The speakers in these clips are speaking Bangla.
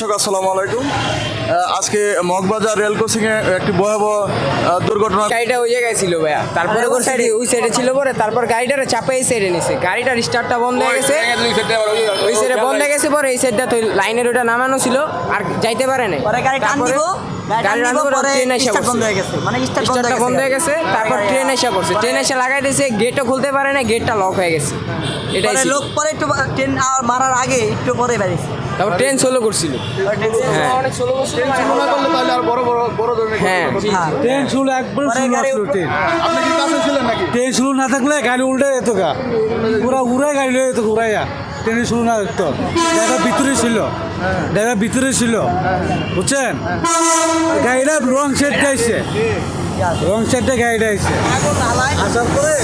দর্শক আসসালামু আলাইকুম। আজকে মগবাজার রেল ক্রসিং এ একটি ভয়াবহ দুর্ঘটনা গাড়িটা ওই জায়গায় ছিল ভাইয়া। তারপরে ওই সাইডে ওই সাইডে ছিল পরে তারপর গাড়িটারে চাপে এই সাইডে নিছে। গাড়িটার স্টার্টটা বন্ধ হয়ে গেছে। ওই সাইডে বন্ধ হয়ে গেছে পরে এই সাইডটা তো লাইনের ওটা নামানো ছিল আর যাইতে পারে নাই। পরে গাড়ি টান দিব গাড়ি টান দিব দিব, পরে ট্রেন এসে বন্ধ হয়ে গেছে। মানে স্টার্টটা বন্ধ হয়ে গেছে তারপর ট্রেন এসে পড়ছে। ট্রেন এসে লাগাই দিয়েছে গেটও খুলতে পারে না গেটটা লক হয়ে গেছে। এটাই লোক পরে একটু ট্রেন আর মারার আগে একটু পরে বেরিয়েছে। তারপর ট্রেন সোলো করছিল। হ্যাঁ। তুলনা করলে তাহলে আর বড় বড় বড় ধরনের হ্যাঁ হ্যাঁ ট্রেন শুরু একবার ট্রেন ট্রেন শুরু না থাকলে গাড়ি উল্টে যেত গা। পুরা উড়াই গাড়ি লয়ে যেত উড়াইয়া। ট্রেনে শুরু না থাকতো। ড্রাইভার ভিতরে ছিল। ড্রাইভার ভিতরে ছিল। বুঝছেন? গাড়িটা রং সেট গাইছে রং সেটটা গাড়িটা আইছে। আসার পরে?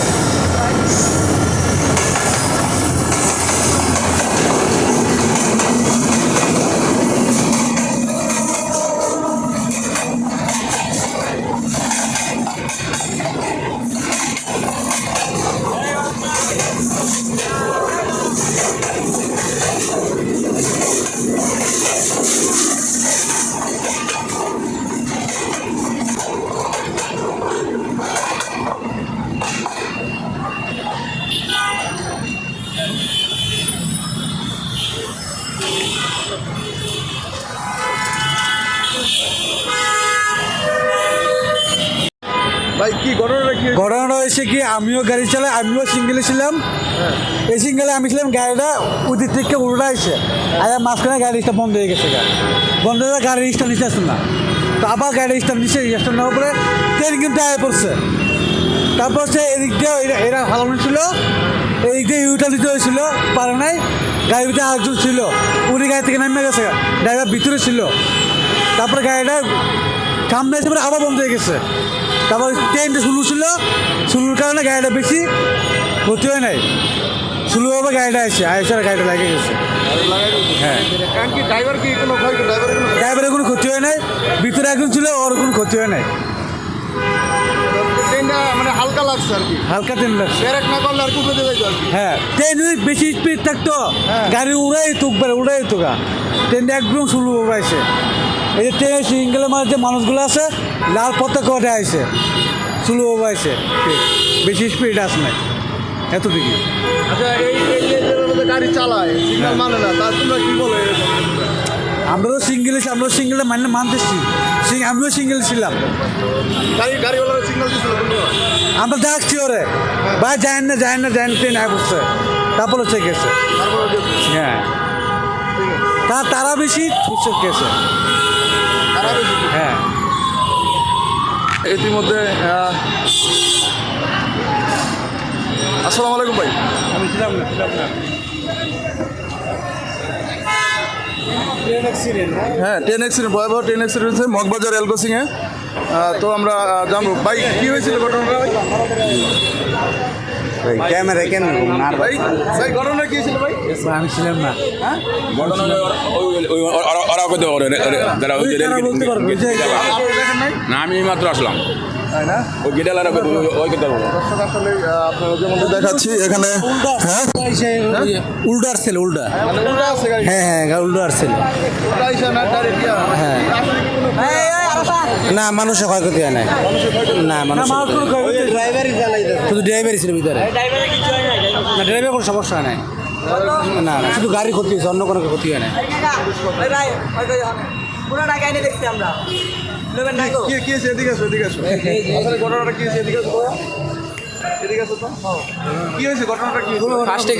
ঘটনাটা হয়েছে? কি আমিও গাড়ি চালাই আমিও সিঙ্গেলে ছিলাম। এই সিঙ্গেলে আমি ছিলাম গাড়িটা ওদিক থেকে উল্টা আসছে। আর মাঝখানে গাড়ি স্টার্ট বন্ধ হয়ে গেছে। বন্ধ হয়ে গাড়ির স্টার্ট নিচে আসছে না। তো আবার গাড়ির স্টার্ট নিচে স্টার্ট নেওয়ার পরে ট্রেন কিন্তু আয় পড়ছে। তারপর সে এদিক দিয়ে এরা- হালানো ছিল এদিক দিয়ে ইউটা দিতে হয়েছিল পারে নাই। গাড়ির ভিতরে আরেকজন ছিল। উনি গাড়ি থেকে নামে গেছে ড্রাইভার ভিতরে ছিল। তারপরে গাড়িটা সামনে এসে পরে আবার বন্ধ হয়ে গেছে। তারপর ট্রেনটা স্লো ছিল। স্লোর কারণে গাড়িটা বেশি ক্ষতি হয় নাই। স্লো হবে গাড়িটা আসছে আয়সার গাড়িটা লাগে গেছে। হ্যাঁ। ড্রাইভারের কোনো ক্ষতি? হয় নাই। ভিতরে একজন ছিল ওর কোনো ক্ষতি হয় নাই। মানে হালকা লাগছে আর কি। হালকা ট্রেন লাগছে। ব্রেক না করলে আর কুপড়ে যাইতো আর কি? হ্যাঁ। ট্রেন যদি বেশি স্পিড থাকতো হ্যাঁ। গাড়ি উড়াই বেড়ে উড়াই তুকা ট্রেনটা একদম শুরু হয়েছে এই যে ট্রেনের সিঙ্গেলের মাঝে যে মানুষগুলো আছে লাল পতাকা ওঠে আইছে শুরু হয়েছে বেশি স্পিড আসে নাই এতটুকু আচ্ছা এই গাড়ি চালায় সিগন্যাল মানে না তা তোমরা কি বলো আমরা তো সিঙ্গেল আমরা সিঙ্গেলে মানে মানতেছি। আমিও সিঙ্গেল ছিলাম। আমরা দেখছি ওরে। ভাই যায় না যায় না যায় না ট্রেন আয় বসছে তারপর হচ্ছে গেছে। হ্যাঁ। তা তারা বেশি গেছে। হ্যাঁ। ইতিমধ্যে আসসালামু আলাইকুম ভাই। আমি ছিলাম না ছিলাম না। হ্যাঁ ট্রেন অ্যাক্সিডেন্ট ভয়াবহ ট্রেন অ্যাক্সিডেন্ট হয়েছে মগবাজার এলকোসিংয়ে তো আমরা জানব। ভাই কী হয়েছিল ঘটনাটা? ভাই ক্যামেরা কেন না ভাই ভাই ঘটনা কী ছিল ভাই? আমি ছিলাম না। ওরা করতে ওই যে তারা বলতে পারবে যে কেউ না আমি মাত্র আসলাম। তাই না? ওই গেটালারা ওই করতে পারব দর্শক আসলে আহ, আপনারা যেমন দেখাচ্ছি এখানে হ্যাঁ? উল্টো আসছিল উল্টা মানে হ্যাঁ হ্যাঁ উল্টো আসছিল উল্টা আইসা না ডাইরেক্ট হ্যাঁ। আসলে কি কোনো এই, এই, আরও সান। না মানুষের ক্ষয়ক্ষতি হয় নাই। না মানুষ ড্রাইভারই শুধু ড্রাইভারই ছিল ভিতরে। না ড্রাইভার কোনো সমস্যা হয় নাই। না না শুধু গাড়ির ক্ষতি হয়েছে অন্য কোনো ক্ষতি হয় নাই। পুরো ঢাকায় এনে দেখছি আমরা। না গো? কি কি আছে? এদিকে আসো এদিকে আসো। আসলে ঘটনাটা কি হয়েছে? এদিকে আসো এদিকে আসো তো। কি হয়েছে? ঘটনাটা কি ফার্স্টে